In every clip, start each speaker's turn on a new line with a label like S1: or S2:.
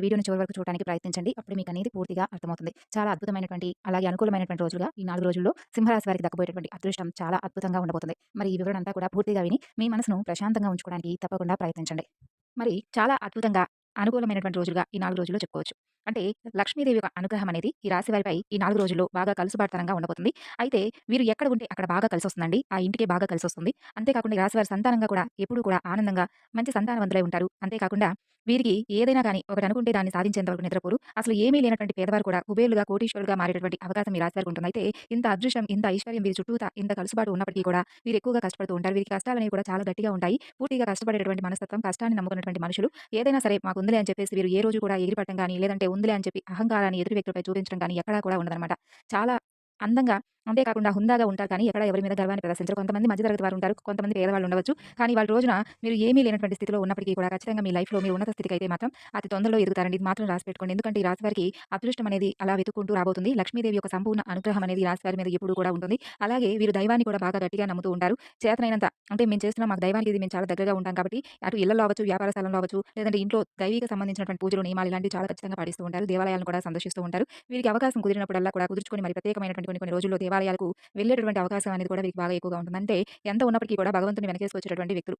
S1: మరి వీడియోని చివరి వరకు చూడడానికి ప్రయత్నించండి. అప్పుడు మీకు అనేది పూర్తిగా అర్థమవుతుంది. చాలా అద్భుతమైనటువంటి అలాగే అనుకూలమైనటువంటి రోజులుగా ఈ నాలుగు రోజుల్లో సింహరాశి వారికి దక్కబోయేటువంటి అదృష్టం చాలా అద్భుతంగా ఉండబోతుంది. మరి ఈ వివరణ అంతా కూడా పూర్తిగా విని మీ మనసును ప్రశాంతంగా ఉంచుకోవడానికి తప్పకుండా ప్రయత్నించండి. మరి చాలా అద్భుతంగా అనుకూలమైనటువంటి రోజులుగా ఈ నాలుగు రోజుల్లో చెప్పుకోవచ్చు. అంటే లక్ష్మీదేవి యొక్క అనుగ్రహం అనేది ఈ రాశి వారిపై ఈ నాలుగు రోజుల్లో బాగా కలుసుబాటుతనంగా ఉండబోతుంది. అయితే వీరు ఎక్కడ ఉంటే అక్కడ బాగా కలిసి వస్తుందండి ఆ ఇంటికి బాగా కలిసి వస్తుంది అంతేకాకుండా ఈ రాశి వారి సంతానంగా కూడా ఎప్పుడూ కూడా ఆనందంగా మంచి సంతానవంతులై ఉంటారు. అంతేకాకుండా వీరికి ఏదైనా కానీ ఒకటి అనుకుంటే దాన్ని సాధించేంత వరకు నిద్రపోరు. అసలు ఏమీ లేనటువంటి పేదవారు కూడా కుబేరులుగా కోటీశ్వరులుగా మారేటటువంటి అవకాశం ఈ రాశి వారికి ఉంటుంది అయితే ఇంత అదృష్టం ఇంత ఐశ్వర్యం వీరి చుట్టూ ఇంత కలుసుబాటు ఉన్నప్పటికీ కూడా వీరు ఎక్కువగా కష్టపడుతూ ఉంటారు. వీరికి కష్టాలనేవి కూడా చాలా గట్టిగా ఉంటాయి. పూర్తిగా కష్టపడేటువంటి మనస్తత్వం కష్టాన్ని నమ్ముకున్నటువంటి మనుషులు ఏదైనా సరే మాకు ఉందిలే అని చెప్పేసి వీరు ఏ రోజు కూడా ఎగిరిపట్టం కానీ లేదంటే ఉందిలే అని చెప్పి అహంకారాన్ని ఎదురు వ్యక్తులపై చూపించడం కానీ ఎక్కడా కూడా ఉండదన్నమాట. చాలా అందంగా అంతేకాకుండా హుందాగా ఉంటారు. కానీ ఎక్కడ ఎవరి మీద గర్వాన్ని ప్రదర్శించరు. కొంతమంది మధ్యతరగతి వారు ఉంటారు. కొంతమంది పేదవాళ్ళు ఉండవచ్చు. కానీ వాళ్ళ రోజున మీరు ఏమీ లేనటువంటి స్థితిలో ఉన్నప్పటికీ కూడా ఖచ్చితంగా మీ లైఫ్లో మీరు ఉన్నత స్థితికి అయితే మాత్రం అతి తొందరలో ఎదుగుతారండి ఇది మాత్రం రాసి పెట్టుకోండి. ఎందుకంటే ఈ రాశి వారికి అదృష్టం అనేది అలా వెతుక్కుంటూ రాబోతుంది. లక్ష్మీదేవి యొక్క సంపూర్ణ అనుగ్రహం అనేది రాశి వారి మీద ఎప్పుడు కూడా ఉంటుంది. అలాగే వీరు దైవాన్ని కూడా బాగా గట్టిగా నమ్ముతూ ఉంటారు. చేతనైనంత అంటే మేము చేస్తున్న. మాకు దైవానికి ఇది మేము చాలా దగ్గరగా ఉంటాం కాబట్టి అటు ఇళ్ళలో అవ్వచ్చు వ్యాపార స్థలంలో అవ్వచ్చు లేదంటే ఇంట్లో దైవిక సంబంధించినటువంటి పూజలు నియమాలు ఇలాంటివి చాలా ఖచ్చితంగా పాటిస్తూ ఉంటారు. దేవాలయాలను కూడా సందర్శిస్తూ ఉంటారు. వీరికి అవకాశం కుదిరినప్పుడల్లా కూడా కుదుర్చుకొని మరి ప్రత్యేకమైనటువంటి కొన్ని కొన్ని రోజుల్లో దేవాలయాలకు వెళ్ళేటటువంటి అవకాశం అనేది కూడా వీరికి బాగా ఎక్కువగా ఉంటుంది అంటే ఎంత ఉన్నప్పటికీ కూడా భగవంతుని వెనకేసుకొచ్చేటటువంటి వ్యక్తులు.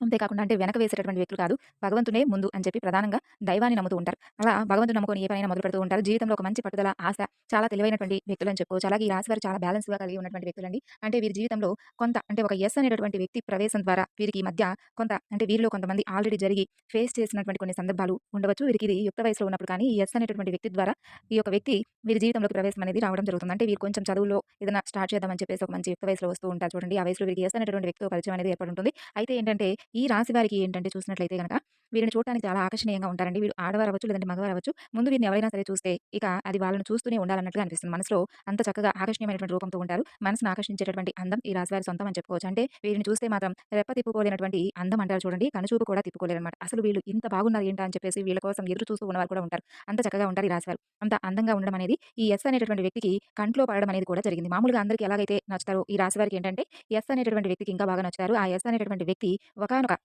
S1: అంతేకాకుండా అంటే వెనక వేసేటటువంటి వ్యక్తులు కాదు భగవంతునే ముందు అని చెప్పి ప్రధానంగా దైవాన్ని నమ్ముతూ ఉంటారు. అలా భగవంతుని నమ్ముకొని ఏ పైన మొదలు పెడుతూ ఉంటారు. జీవితంలో ఒక మంచి పట్టుదల ఆశ చాలా తెలివైనటువంటి వ్యక్తులు అని చెప్పుకోవచ్చు. అలాగే ఈ రాశి వారు చాలా బ్యాలెన్స్గా కలిగి ఉన్నటువంటి వ్యక్తులండి. అంటే వీరి జీవితంలో కొంత అంటే ఒక ఎస్ అనేటటువంటి వ్యక్తి ప్రవేశం ద్వారా వీరికి మధ్య కొంత అంటే వీరిలో కొంతమంది ఆల్రెడీ జరిగి ఫేస్ చేసినటువంటి కొన్ని సందర్భాలు ఉండవచ్చు. వీరికి ఇది యుక్త వయసులో ఉన్నప్పుడు కానీ ఈ ఎస్ అనేటటువంటి వ్యక్తి ద్వారా ఈ యొక్క వ్యక్తి వీరి జీవితంలోకి ప్రవేశం అనేది రావడం జరుగుతుంది. అంటే వీరు కొంచెం చదువులో ఏదైనా స్టార్ట్ చేద్దామని చెప్పేసి ఒక మంచి యుక్త వయసులో వస్తూ ఉంటారు చూడండి. ఆ వయసులో వీరికి ఎస్ అనేటువంటి వ్యక్తితో పరిచయం అనేది ఏర్పడుతుంది ఉంటుంది. అయితే ఏంటంటే ఈ రాశి వారికి ఏంటంటే చూసినట్లయితే కనుక వీరిని చూడటానికి చాలా ఆకర్షణీయంగా ఉంటారండి. వీరు ఆడవారు అవ్వచ్చు లేదంటే మగవారు అవ్వచ్చు. ముందు వీరిని ఎవరైనా సరే చూస్తే ఇక అది వాళ్ళని చూస్తూనే ఉండాలన్నట్టుగా అనిపిస్తుంది. మనసులో అంత చక్కగా ఆకర్షణీయమైనటువంటి రూపంతో ఉంటారు. మనసును ఆకర్షించేటటువంటి అందం ఈ రాశివారి సొంతం అని చెప్పుకోవచ్చు. అంటే వీరిని చూస్తే మాత్రం రెప్ప తిప్పుకోలేనటువంటి అందం అంటారు చూడండి. కనుచూపు కూడా తిప్పుకోలేరనమాట అసలు వీళ్ళు ఇంత బాగున్నారు ఏంటా అని చెప్పేసి వీళ్ళ కోసం ఎదురు చూస్తూ ఉన్నవారు కూడా ఉంటారు. అంత చక్కగా ఉంటారు ఈ రాశివారు అంత అందంగా ఉండడం అనేది ఈ ఎస్ అనేటటువంటి వ్యక్తికి కంట్లో పడడం అనేది కూడా జరిగింది. మామూలుగా అందరికీ ఎలాగైతే నచ్చుతారో ఈ రాశివారికి ఏంటంటే ఎస్ అనేటటువంటి వ్యక్తికి ఇంకా బాగా నచ్చుతారు. ఆ ఎస్ అనేటటువంటి వ్యక్తి ఒకనొక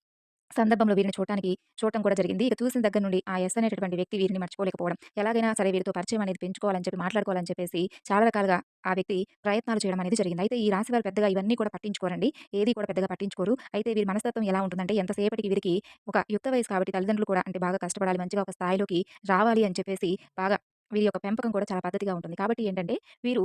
S1: సందర్భంలో వీరిని చూడటానికి చూడటం కూడా జరిగింది. ఇక చూసిన దగ్గర నుండి ఆ ఎస్ అనేటటువంటి వ్యక్తి వీరిని మర్చిపోలేకపోవడం. ఎలాగైనా సరే వీరితో పరిచయం అనేది పెంచుకోవాలని చెప్పి మాట్లాడుకోవాలని చెప్పేసి చాలా రకాలుగా ఆ వ్యక్తి ప్రయత్నాలు చేయడం అనేది జరిగింది. అయితే ఈ రాశి వారు పెద్దగా ఇవన్నీ కూడా పట్టించుకోరండి. ఏది కూడా పెద్దగా పట్టించుకోరు. అయితే వీరి మనస్తత్వం ఎలా ఉంటుందంటే ఎంతసేపటికి వీరికి ఒక యుక్త వయసు కాబట్టి తల్లిదండ్రులు కూడా అంటే బాగా కష్టపడాలి మంచిగా ఒక స్థాయిలోకి రావాలి అని చెప్పేసి బాగా వీరి యొక్క పెంపకం కూడా చాలా పద్ధతిగా ఉంటుంది. కాబట్టి ఏంటంటే వీరు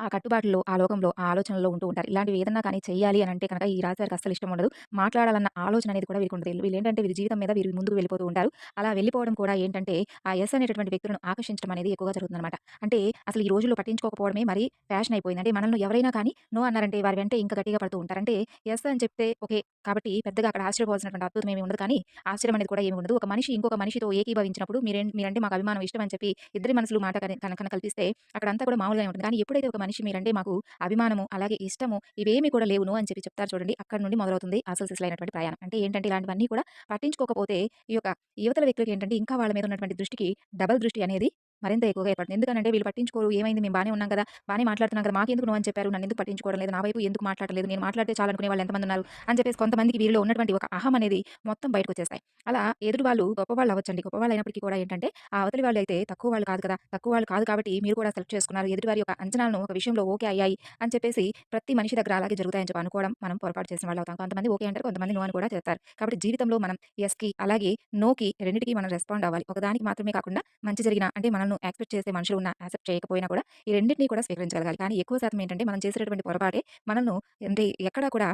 S1: ఆ కట్టుబాటులో, ఆ లోకంలో, ఆ ఆలోచనలో ఉంటూ ఉంటారు. ఇలాంటివి ఏదన్నా కానీ చేయాలి అని అంటే కనుక ఈ రాశివారికి అస్సలు ఇష్టం ఉండదు. మాట్లాడాలన్న ఆలోచన అనేది కూడా వీరికి ఉండదు. వీళ్ళేంటంటే వీరి జీవితం మీద వీరు ముందుకు వెళ్ళిపోతూ ఉంటారు. అలా వెళ్ళిపోవడం కూడా ఏంటంటే ఆ ఎస్ అనేటటువంటి వ్యక్తులను ఆకర్షించడం అనేది ఎక్కువగా జరుగుతుందన్నమాట అంటే అసలు ఈ రోజుల్లో పట్టించుకోకపోవడమే మరీ ఫ్యాషన్ అయిపోయింది. అంటే మనల్ని ఎవరైనా కానీ నో అన్నారంటే వారి వెంటే ఇంకా గట్టిగా పడుతూ ఉంటారు. అంటే ఎస్ అని చెప్తే ఓకే. కాబట్టి పెద్దగా అక్కడ ఆశ్చర్యపోవాల్సినటువంటి అద్భుతం ఏమి ఉండదు. కానీ ఆశ్చర్యం అనేది కూడా ఏమి ఉండదు. ఒక మనిషి ఇంకొక మనిషితో ఏకీభవించినప్పుడు మీరే మీరంటే మాకు అభిమానం ఇష్టం అని చెప్పి ఇద్దరి మనసులు మాట కనుక కల్పిస్తే అక్కడంతా కూడా మామూలుగానే ఉంటుంది. కానీ ఎప్పుడైతే ఒక మనిషి మీరంటే మాకు అభిమానము, అలాగే ఇష్టము ఇవేమి కూడా లేవును అని చెప్పి చెప్తారు చూడండి. అక్కడ నుండి మొదలవుతుంది అసలు సిసలైనటువంటి ప్రయాణం. అంటే ఏంటంటే ఇలాంటివన్నీ కూడా పట్టించుకోకపోతే ఈ యొక్క యువతల వ్యక్తులకి ఏంటంటే ఇంకా వాళ్ళ మీద ఉన్నటువంటి దృష్టికి డబల్ దృష్టి అనేది మరింత ఎక్కువగా ఏర్పడుతుంది. ఎందుకంటే వీళ్ళు పట్టించుకోరు. ఏమైంది మేము బానే ఉన్నాం కదా! బాగానే మాట్లాడుతున్నాం కదా! మాకెందుకు నువ్వు అని చెప్పారు. నన్ను ఎందుకు పట్టించుకోవడం లేదు. నా వైపు ఎందుకు మాట్లాడలేదు. నేను మాట్లాడితే చాలనుకునే వాళ్ళు ఎంతమంది ఉన్నారు అని చెప్పేసి కొంతమందికి వీరిలో ఉన్నటువంటి ఒక అహం అనేది మొత్తం బయటకొచ్చేస్తాయి. అలా ఎదుటి వాళ్ళు గొప్పవాళ్ళు అవ్వచ్చండి. గొప్పవాళ్ళు అయినప్పటికీ కూడా ఏంటంటే ఆ అవతలి వాళ్ళు అయితే తక్కువ వాళ్ళు కాదు కదా! తక్కువ వాళ్ళు కాదు కాబట్టి మీరు కూడా సెలెక్ట్ చేసుకున్నారు. ఎదుటివారి యొక్క అంచనాలను ఒక విషయంలో ఓకే అయ్యాయి అని చెప్పేసి ప్రతి మనిషి దగ్గర అలాగే జరుగుతాయని చెప్పి అనుకోవడం మనం పొరపాటు చేసిన వాళ్ళు అవుతాం. కొంతమంది ఓకే అంటారు. కొంతమంది నో అని కూడా చేస్తారు. కాబట్టి జీవితంలో మనం ఎస్కి అలాగే నోకి రెండింటికి మనం రెస్పాండ్ అవ్వాలి. ఒకదానికి మాత్రమే కాకుండా మంచి జరిగిన అంటే మనల్ని యాక్సెప్ట్ చేసే మనుషులు ఉన్నా యాక్సెప్ట్ చేయకపోయినా కూడా ఈ రెండింటినీ కూడా స్వీకరించగలగాలి. కానీ ఎక్కువ శాతం ఏంటంటే మనం చేసేటటువంటి పొరపాటే మనల్ని అంటే ఎక్కడా కూడా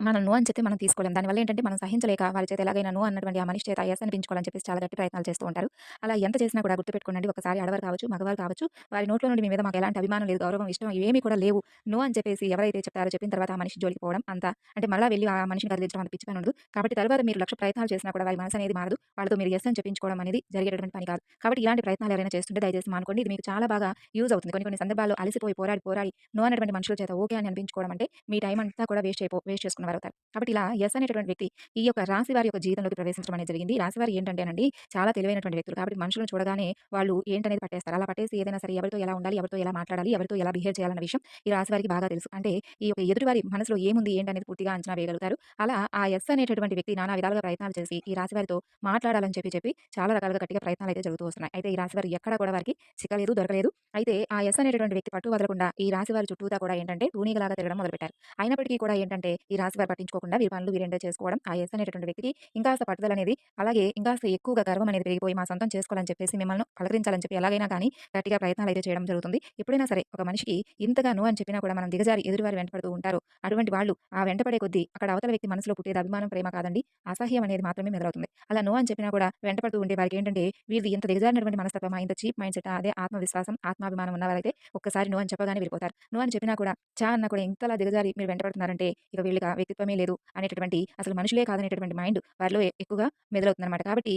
S1: మనం నో అని చెప్పి మనం తీసుకోలేం. దానివల్ల ఏంటంటే మనం సహించలేక వారి చేత ఎలాగైనా నో అన్నటువంటి ఆ మనిషి చేత ఎస్ అనిపించుకోవాలని చెప్పేసి చాలా గట్టి ప్రయత్నాలు చేస్తూ ఉంటారు. అలా ఎంత చేసినా కూడా గుర్తుపెట్టుకోండి ఒకసారి అడవారు కావచ్చు, మగవారు కావచ్చు వారి నోట్లో నుండి మీ మీద మాకు ఎలాంటి అభిమానం లేదు, గౌరవం, ఇష్టం ఏమీ కూడా లేవు. నో అని చెప్పేసి ఎవరైతే చెప్తారో చెప్పిన తర్వాత ఆ మనిషి జోలికి పోవడం అంత అంటే మళ్ళా వెళ్ళి ఆ మనిషిని కదిలించడం అంత పిచ్చి ఉండదు. కాబట్టి తర్వాత మీరు లక్ష ప్రయత్నాలు చేసినా కూడా వారి మనసు అనేది మారదు. వాళ్ళతో మీరు ఎస్ అని చెప్పించుకోవడం అనేది జరిగేటటువంటి పని కాదు. కాబట్టి ఇలాంటి ప్రయత్నాలు ఎవరైనా చేస్తుంటే దయచేసి మానుకోండి. ఇది మీకు చాలా బాగా యూజ్ అవుతుంది. కొన్ని కొన్ని సందర్భాల్లో అలసిపోయి పోరాడి, పోరాడి నో అనేటువంటి మనుషుల చేత ఓకే అని అనిపించుకోవడం అంటే మీ టైం అంతా కూడా వేస్ట్ అయిపో వేస్ట్ చేసుకున్న వారవుతారు. కాబట్టి ఇలా ఎస్ అనేటువంటి వ్యక్తి ఈ యొక్క రాశి వారి యొక్క జీవితంలోకి ప్రవేశించడం అనేది జరిగింది. ఈ రాశి వారు ఏంటంటేనండి చాలా తెలివైనటువంటి వ్యక్తులు. కాబట్టి మనుషులను చూడగానే వాళ్ళు ఏంటనేది పట్టేస్తారు. అలా పట్టేసి ఏదైనా సరే ఎవరితో ఎలా ఉండాలి, ఎవరితో ఎలా మాట్లాడాలి, ఎవరితో ఎలా బిహేవ్ చేయాలన్న విషయం ఈ రాశి వారికి బాగా తెలుసు. అంటే ఈ యొక్క ఎదుటివారి మనసులో ఏముంది ఏంటనేది పూర్తిగా అంచనా వేయగలుగుతారు. అలా ఆ ఎస్ అనేటటువంటి వ్యక్తి నానా విధాలుగా ప్రయత్నాలు చేసి ఈ రాశి వారితో మాట్లాడాలని చెప్పి చెప్పి చాలా రకాలుగా గట్టిగా ప్రయత్నాలయితే జరుగుతూ వస్తున్నాయి. అయితే ఈ రాశి వారు ఎక్కడ కూడా వారికి చిక్కలేదు, దొరకలేదు. అయితే ఆ ఎస్ అనేటటువంటి వ్యక్తి పట్టు వదలకుండా ఈ రాశి వారి చుట్టూతా కూడా ఏంటంటే తూనీగలాగా తిరగడం మొదలుపెట్టారు. అయినప్పటికీ కూడా ఏంటంటే ఈ రాశి వారు పట్టించుకోకుండా వీరి పనులు వీరేంటో చేసుకోవడం ఆ ఎస్ అనేటటువంటి వ్యక్తికి ఇంకాస్త పట్టుదల అనేది అలాగే ఇంకాస్త ఎక్కువగా గర్వం అనేది పెరిగిపోయి మా సొంతం చేసుకోవాలని చెప్పేసి మిమ్మల్ని పలకరించాలని చెప్పి ఎలాగైనా కానీ గట్టిగా ప్రయత్నాలు అయితే చేయడం జరుగుతుంది. ఎప్పుడైనా సరే ఒక మనిషికి ఇంతగా నో అని చెప్పినా కూడా మనం దిగజారి ఎదురువారి వెంటపడుతూ ఉంటారు. అటువంటి వాళ్ళు ఆ వెంటపడే కొద్దీ అక్కడ అవతల వ్యక్తి మనసులో పుట్టేది అభిమానం, ప్రేమ కాదండి. అసహ్యం అనేది మాత్రమే మెదలవుతుంది అలా నో అని చెప్పినా కూడా వెంటపడుతూ ఉండే వారికి ఏంటంటే వీరిది ఇంత దిగజారినటువంటి మనస్తత్వమా, ఇంత చీప్ మైండ్ సెట్ అదే ఆత్మవిశ్వాసం, ఆత్మాభిమానం ఉన్నవారైతే ఒక్కసారి నో అని చెప్పగానే వెళ్ళిపోతారు. నో అని చెప్పినా కూడా చా అన్న కూడా ఇంతలా దిగజారి మీరు వెంటపడుతున్నారంటే ఇక వీళ్ళకి వ్యక్తిత్వమే లేదు అనేటటువంటి అసలు మనుషులే కాదనేటటువంటి మైండ్ వారిలో ఎక్కువగా మెదలవుతుందన్నమాట కాబట్టి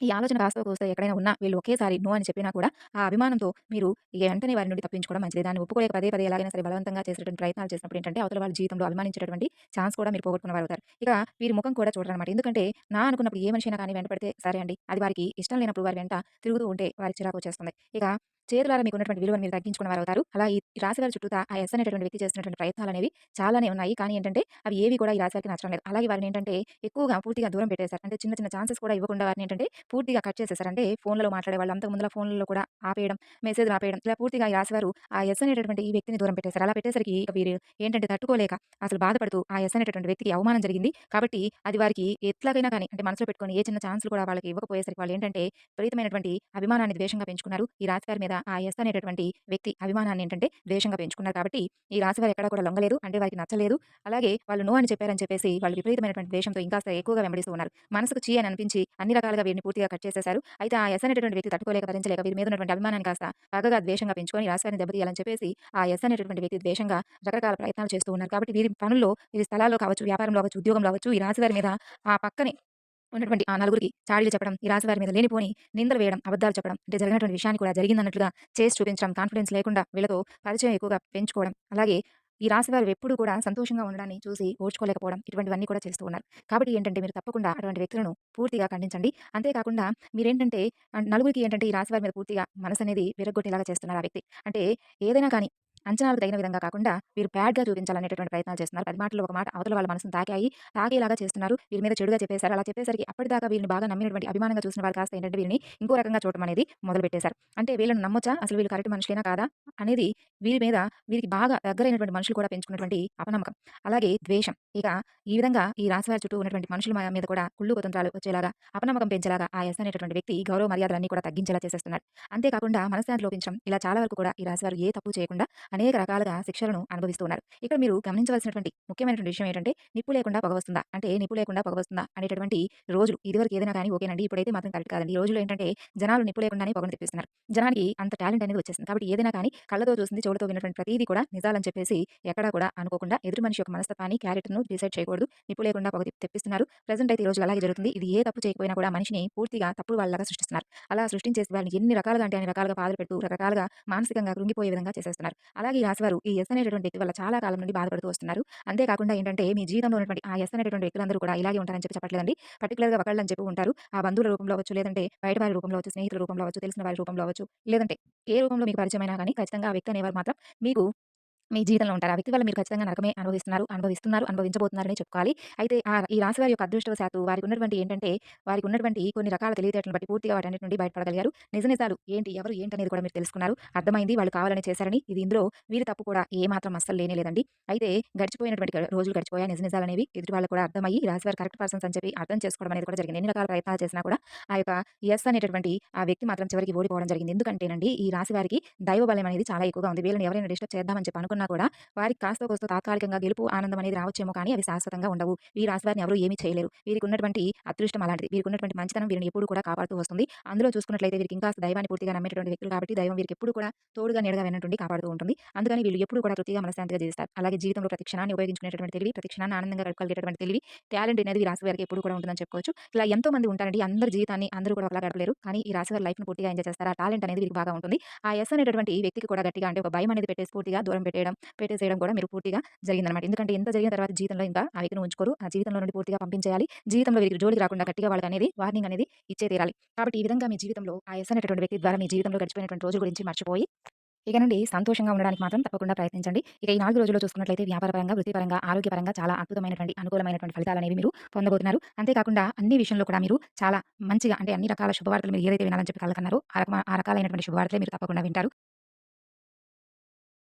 S1: ఈ ఆలోచన కాస్తో వస్తే ఎక్కడైనా ఉన్నా వీళ్ళు ఒకేసారి నో అని చెప్పినా కూడా ఆ అభిమానంతో మీరు వెంటనే వారి నుండి తప్పించుకోవడం మంచిది. దాన్ని ఒప్పుకోలేక పదే పదే ఎలాగైనా సరే బలవంతంగా చేసేటువంటి ప్రయత్నాలు చేసినప్పుడు ఏంటంటే అవతల వాళ్ళ జీవితంలో అభిమానించేటువంటి ఛాన్స్ కూడా మీరు పోగొట్టుకున్న వారవుతారు. ఇక వీరి ముఖం కూడా చూడరనమాట. ఎందుకంటే నా అనుకున్నప్పుడు ఏ మనిషి అయినా కానీ వెంటపడితే సరే అండి. అది వారికి ఇష్టం లేనప్పుడు వారి వెంట తిరుగుతూ ఉంటే వారికి చిరాకొచ్చేస్తుంది. ఇక చేతిలో మీకు ఉన్నటువంటి విలువను మీరు తగ్గించుకున్న వారవుతారు. అలా ఈ రాశి వారి చుట్టూ ఆ ఎస్ అనేటువంటి వ్యక్తి చేస్తున్నటువంటి ప్రయత్నాలనేవి చాలానే ఉన్నాయి. కానీ ఏంటంటే అవి ఏవి కూడా ఈ రాశి వారికి నచ్చడం లేదు. అలాగే వారిని ఏంటంటే ఎక్కువగా పూర్తిగా దూరం పెట్టేశారు. అంటే చిన్న చిన్న ఛాన్సెస్ కూడా ఇవ్వకుండా వారిని ఏంటంటే పూర్తిగా కట్ చేసేసారు. అంటే ఫోన్‌లలో మాట్లాడేవాళ్ళు అంతకు ముందుల ఫోన్‌లలో కూడా ఆపేయడం, మెసేజ్‌లు ఆపేయడం ఇలా పూర్తిగా ఈ రాశి వారు ఆ ఎస్ అనేటటువంటి ఈ వ్యక్తిని దూరం పెట్టేశారు. అలా పెట్టేసరికి వీరు ఏంటంటే తట్టుకోలేక అసలు బాధపడుతూ ఆ ఎస్ అనేటటువంటి వ్యక్తికి అవమానం జరిగింది. కాబట్టి అది వారికి ఎట్లాగైనా కానీ అంటే మనసులో పెట్టుకొని ఏ చిన్న ఛాన్స్‌లు కూడా వాళ్ళకి ఇవ్వకపోయేసరికి వాళ్ళు ఏంటంటే విపరీతమైనటువంటి అభిమానాన్ని ద్వేషంగా పెంచుకున్నారు. ఈ రాశి వారి మీద ఆ ఎస్ అనేటటువంటి వ్యక్తి అభిమానాన్ని ఏంటంటే ద్వేషంగా పెంచుకున్నారు కాబట్టి ఈ రాశి వారు ఎక్కడా కూడా లొంగలేదు. అంటే వారికి నచ్చలేదు. అలాగే వాళ్ళు నో అని చెప్పారని చెప్పేసి వాళ్ళు విపరీతమైనటువంటి ద్వేషంతో ఇంకా ఎక్కువగా వెంబడిస్తూ ఉన్నారు. మనసుకు చీ అని అనిపించి అన్ని రకాలుగా వీరిని పూర్తిగా కట్ చేసేశారు. అయితే ఆ ఎస్ అనేటువంటి వ్యక్తి తట్టుకోలేక, భరించలేక వీరి మీద ఉన్నటువంటి అభిమానాన్ని కాస్త బాగా ద్వేషంగా పెంచుకొని రాశివారిని దెబ్బతీయాలని చెప్పేసి ఆ ఎస్ అనేటటువంటి వ్యక్తి ద్వేషంగా రకరకాల ప్రయత్నాలు చేస్తూ ఉన్నారు. కాబట్టి వీరి పనుల్లో, వీరి స్థలాల్లో కావచ్చు, వ్యాపారంలో కావచ్చు ఉద్యోగంలో కావచ్చు ఈ రాశివారి మీద ఆ పక్కనే ఉన్నటువంటి ఆ నలుగురికి చాడీలు చెప్పడం, ఈ రాశి వారి మీద లేనిపోని నిందలు వేయడం, అబద్ధాలు చెప్పడం, అంటే జరిగినటువంటి విషయాన్ని కూడా జరిగిందన్నట్లుగా చేసి చూపించడం, కాన్ఫిడెన్స్ లేకుండా వీళ్ళతో పరిచయం ఎక్కువగా పెంచుకోవడం, అలాగే ఈ రాశి వారు ఎప్పుడూ కూడా సంతోషంగా ఉండడాన్ని చూసి ఓర్చుకోలేకపోవడం, ఇటువంటివన్నీ కూడా చేస్తూ ఉన్నారు. కాబట్టి ఏంటంటే మీరు తప్పకుండా అటువంటి వ్యక్తులను పూర్తిగా ఖండించండి. అంతేకాకుండా మీరేంటంటే నలుగురికి ఏంటంటే ఈ రాశి వారి మీద పూర్తిగా మనసు అనేది విరగ్గొట్టేలాగా చేస్తున్నారు ఆ వ్యక్తి. అంటే ఏదైనా కానీ అంచనాలకు తగిన విధంగా కాకుండా వీరు బ్యాడ్‌గా చూపించాలనేటటువంటి ప్రయత్నాలు చేస్తున్నారు. పది మాటలు ఒక మాట అవతల వాళ్ళ మనసును తాకాయి. తాకేలాగా చేస్తున్నారు. వీరి మీద చెడుగా చెప్పేసారు. అలా చెప్పేసరికి అప్పటిదాకా వీరిని బాగా నమ్మినటువంటి అభిమానంగా చూసిన వారు కాస్త ఏంటంటే వీరిని ఇంకో రకంగా చూడటం అనేది మొదలుపెట్టేశారు. అంటే వీళ్ళని నమ్మొచ్చా? అసలు వీళ్ళు కరెక్ట్ మనుషులైనా కాదా? అనేది వీరి మీద వీరికి బాగా దగ్గరైనటువంటి మనుషులు కూడా పెంచుకున్నటువంటి అపనమ్మకం. అలాగే ద్వేషం. ఇక ఈ విధంగా ఈ రాశివారి చుట్టూ ఉన్నటువంటి మనుషుల మీద కూడా కుళ్ళు కుతంత్రాలు వచ్చేలాగా, అపనమ్మకం పెంచేలాగా ఆ ఎస్ అనేటటువంటి వ్యక్తి గౌరవ మర్యాదలన్నీ కూడా తగ్గించేలా చేసేస్తున్నారు అంతేకాకుండా మనశ్శాంతి లోపించడం ఇలా చాలా వరకు కూడా ఈ రాశివారు ఏ తప్పు చేయకుండా అనేక రకాలుగా శిక్షలను అనుభవిస్తున్నారు ఇక్కడ మీరు గమనించవలసినటువంటి ముఖ్యమైనటువంటి విషయం ఏంటంటే నిప్పు లేకుండా పొగ వస్తుందా? అంటే నిప్పు లేకుండా పొగ వస్తుందా? అనేటటువంటి రోజులు ఇదివరకు ఏదైనా కానీ ఓకేనండి. ఇప్పుడైతే మాత్రం కరెక్ట్ కాదండి. ఈ రోజులు ఏంటంటే జనాలు నిప్పు లేకుండానే పొగను తెప్పిస్తున్నారు. జనానికి అంత టాలెంట్ అనేది వచ్చేసింది. కాబట్టి ఏదైనా కానీ కళ్ళతో చూసింది, చెవులతో విన్నటువంటి ప్రతిదీ కూడా నిజాలని చెప్పేసి ఎక్కడా కూడా అనుకోకుండా ఎదురు మనిషి యొక్క మనస్తత్వాన్ని, క్యారెక్టర్‌ను డిసైడ్ చేయకూడదు. నిప్పు లేకుండా పొగ తెప్పిస్తున్నారు. ప్రజెంట్ అయితే ఈ రోజుల్లో అలాగే జరుగుతుంది. ఇది ఏ తప్పు చేయకపోయినా కూడా మనిషిని పూర్తిగా తప్పుడు వాళ్ళగా సృష్టిస్తున్నారు. అలా సృష్టించేసి వాళ్ళని ఎన్ని రకాలుగా అంటే అన్ని రకాలుగా బాధలు పెడుతూ రకరకాలుగా మానసికంగా కృంగిపోయే విధంగా చేసేస్తున్నారు. అలాగే ఈ రాశివారు ఈ ఎస్ అనేటటువంటి వ్యక్తి వల్ల చాలా కాలం నుండి బాధపడుతూ వస్తున్నారు. అంతేకాకుండా ఏంటంటే మీ జీవితంలో ఉన్నటువంటి ఆ ఎస్ అనేటటువంటి వ్యక్తులందరూ కూడా ఇలాగే ఉంటారని చెప్పి చెప్పట్లేదండి. పర్టికులర్గా ఒకళ్ళు అని చెప్పి ఉంటారు. ఆ బంధువుల రూపంలో అవ్వచ్చు, లేదంటే బయట వారి రూపంలో అవ్వచ్చు, స్నేహితుల రూపంలో వచ్చు తెలిసిన వారి రూపంలో వచ్చు లేదంటే ఏ రూపంలో మీకు పరిచయమైనా కానీ ఖచ్చితంగా ఆ వ్యక్తి అనేవారు మాత్రం మీకు మీ జీవితంలో ఉంటారు. ఆ వ్యక్తి వల్ల మీరు ఖచ్చితంగా నరకమే అనుభవిస్తున్నారు, అనుభవిస్తున్నారు, అనుభవించబోతున్నారని చెప్పుకోవాలి. అయితే ఆ ఈ రాశి వారి యొక్క అదృష్టవశాత్తు వారికి ఉన్నటువంటి ఏంటంటే, వారికి ఉన్నటువంటి కొన్ని రకాల తెలివితేటలను బట్టి పూర్తిగా వాటి నుండి బయటపడగలిగారు. నిజ నిజాలు ఏంటి, ఎవరు ఏంటనేది కూడా మీరు తెలుసుకున్నారు. అర్థమైంది వాళ్ళు కావాలని చేశారని. ఇది ఇందులో వీరి తప్పు కూడా ఏమాత్రం అస్సలు లేనే లేదండి. అయితే గడిచిపోయినటువంటి రోజులు గడిచిపోయాయి. నిజ నిజాలనేవి ఎదుటి వాళ్ళు కూడా అర్థమయ్యి, ఈ రాశి వారు కరెక్ట్ పర్సన్స్ అని చెప్పి అర్థం చేసుకోవడం అనేది కూడా జరిగింది. ఎన్ని రకాల ప్రయత్నాలు చేసినా కూడా ఆ యొక్క ఎస్ అనేటటువంటి ఆ వ్యక్తి మాత్రం చివరికి ఓడిపోవడం జరిగింది. ఎందుకంటేనండి ఈ రాశి వారికి దైవ బలం అనేది చాలా ఎక్కువగా ఉంది. వీళ్ళని ఎవరైనా డిస్టర్బ్ చేద్దామని చెప్పి కూడా వారికి కాస్త కోస్త తాత్కాలికంగా గెలుపు, ఆనందం అనేది రావచ్చేమో కానీ అవి శాశ్వతంగా ఉండవు. వీరి రాశివారిని ఎవరూ ఎవరు ఏమీ చేయలేరు. వీరికి ఉన్నటువంటి అదృష్టం అలాంటిది. వీరికి ఉన్నటువంటి మంచితనం వీరిని ఎప్పుడు కూడా కాపాడుతూ వస్తుంది. అందులో చూసుకున్నట్లయితే వీరికి ఇంకా దైవాన్ని పూర్తిగా నమ్మేటటువంటి వ్యక్తులు కాబట్టి దైవం వీరికి ఎప్పుడు కూడా తోడుగా నీడగా వినటువంటి కాపాడుతూ ఉంటుంది. అందుకని వీళ్ళు ఎప్పుడు కూడా తృప్తిగా మనశాంతిగా జీవిస్తారు. అలాగే జీవితంలో ప్రతి క్షణాన్ని ఉపయోగించుకునేటువంటి తెలివి, ప్రతి క్షణాన్ని ఆనందంగా గడపగలిగేటువంటి తెలివి, టాలెంట్ అనేది ఈ రాశి వారికి ఎప్పుడు కూడా ఉంటుందని చెప్పుకోవచ్చు. ఇలా ఎంతో మంది ఉంటారండి. అందరి జీవితాన్ని అందరూ కూడా ఒకలా గడపలేరు. కానీ ఈ రాశి వారి పూర్తిగా ఎంజాయ్ చేస్తారు. ఆ టాలెంట్ అనేది వీరికి బాగా ఉంటుంది. ఆ ఎస్ అనేటువంటి వ్యక్తికి కూడా గట్టిగా అంటే ఒక భయం అనేది పెట్టేసి పూర్తిగా దూరం పెట్టేయడం తీసేయడం, పెట్టేసేయడం కూడా మీరు పూర్తిగా జరిగిందనమాట. ఎందుకంటే ఎంత జరిగిన తర్వాత జీవితంలో ఇంకా ఆ వ్యక్తిని ఉంచుకోరు. ఆ జీవితంలో నుండి పూర్తిగా పంపించేయాలి. జీవితంలో వీరికి జోలికి రాకుండా గట్టిగా వాళ్ళకనేది వార్నింగ్ అనేది ఇచ్చే తీరాలి. కాబట్టి ఈ విధంగా మీ జీవితంలో ఆ ఎస్ అనేటటువంటి వ్యక్తి ద్వారా మీ జీవితంలో గడిచిపోయినటువంటి రోజు గురించి మర్చిపోయి ఇక నుండి సంతోషంగా ఉండడానికి మాత్రం తప్పకుండా ప్రయత్నించండి. ఇక ఈ నాలుగు రోజుల్లో చూసుకున్నట్లయితే వ్యాపారపరంగా, వృత్తిపరంగా, ఆరోగ్యపరంగా చాలా అద్భుతమైనటువంటి, అనుకూలమైనటువంటి ఫలితాలనేవి మీరు పొందబోతున్నారు. అంతే కాకుండా అన్ని విషయంలో కూడా మీరు చాలా మంచిగా అంటే అన్ని రకాల శుభవార్తలు మీరు ఏదైతే వినాలని చెప్పి కలకన్నారో ఆ రకమైన ఆ రకాలైనటువంటి శుభవార్తలే మీరు తప్పకుండా వింటారు.